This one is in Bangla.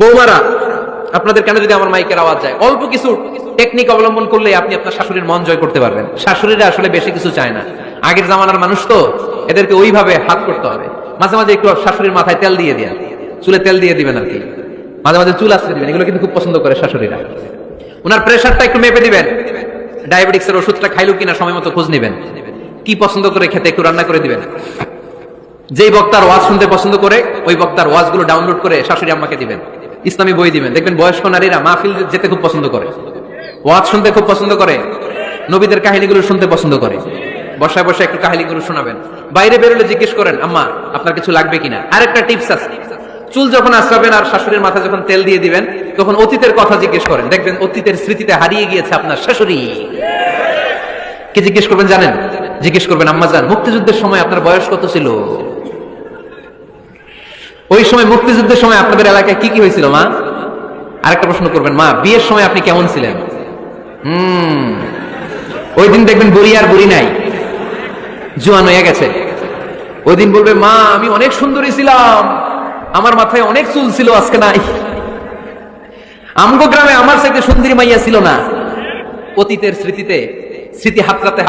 বৌমারা, আপনাদের কেন যদি আমার মাইকের আওয়াজ যায়? অল্প কিছু টেকনিক অবলম্বন করলে আপনি আপনার শাশুড়ির মন জয় করতে পারবেন। শাশুড়িরা আসলে বেশি কিছু চায় না। আগের জামানার মানুষ তো, এদেরকে ওইভাবে হাত করতে হবে। মাঝে মাঝে একটু শাশুড়ির মাথায় তেল দিয়ে দেন। চুলে তেল দিয়ে দিবেন আর কি মাঝে মাঝে চুল আসতে দিবেন। এগুলো কিন্তু খুব পছন্দ করে শাশুড়িরা। ওনার প্রেশারটা একটু মেপে দিবেন। ডায়াবেটিক্সের ওষুধটা খাইলো কিনা সময় মতো খোঁজ নেবেন। কি পছন্দ করে খেতে একটু রান্না করে দিবেন। যেই বক্তার ওয়াজ শুনতে পছন্দ করে, ওই বক্তার ওয়াজগুলো ডাউনলোড করে শাশুড়ি আম্মাকে দিবেন। ইসলামী বই দিবেন। দেখবেন বয়স্ক নারীরা মাহফিল যেতে খুব পছন্দ করে। ওয়াজ শুনতে খুব পছন্দ করে। নবীদের কাহিনীগুলো শুনতে পছন্দ করে। বসায় বসায় একটু কাহিনীগুলো শোনাবেন। বাইরে বেরোলে জিজ্ঞেস করেন, আম্মা, আপনার কিছু লাগবে কিনা? আরেকটা টিপস আছে। চুল যখন আশ্রাবেন আর শাশুড়ির মাথায় যখন তেল দিয়ে দিবেন, তখন অতীতের কথা জিজ্ঞেস করেন। দেখবেন অতীতের স্মৃতিতে হারিয়ে গিয়েছে আপনার শাশুড়ি। কি জিজ্ঞেস করবেন জানেন? জিজ্ঞেস করবেন, আম্মা জান, মুক্তিযুদ্ধের সময় আপনার বয়স কত ছিল? ওই সময় মুক্তিযুদ্ধের সময় আপনাদের এলাকায় কি কি হয়েছিল, মা? আরেকটা প্রশ্ন করবেন, মা, বিয়ের সময় আপনি কেমন ছিলেন? হুম, ওই দিন দেখবেন বুড়ি আর বুড়ি নাই। জোয়ান হয়ে গেছে। ওই দিন বলবে, মা, আমি অনেক সুন্দরী ছিলাম। আমার মাথায় অনেক চুল ছিল, আজকে নাই। আমগো গ্রামে আমার সাথে সুন্দরী মাইয়া ছিল না। অতীতের স্মৃতিতে, স্মৃতি হাতরাতে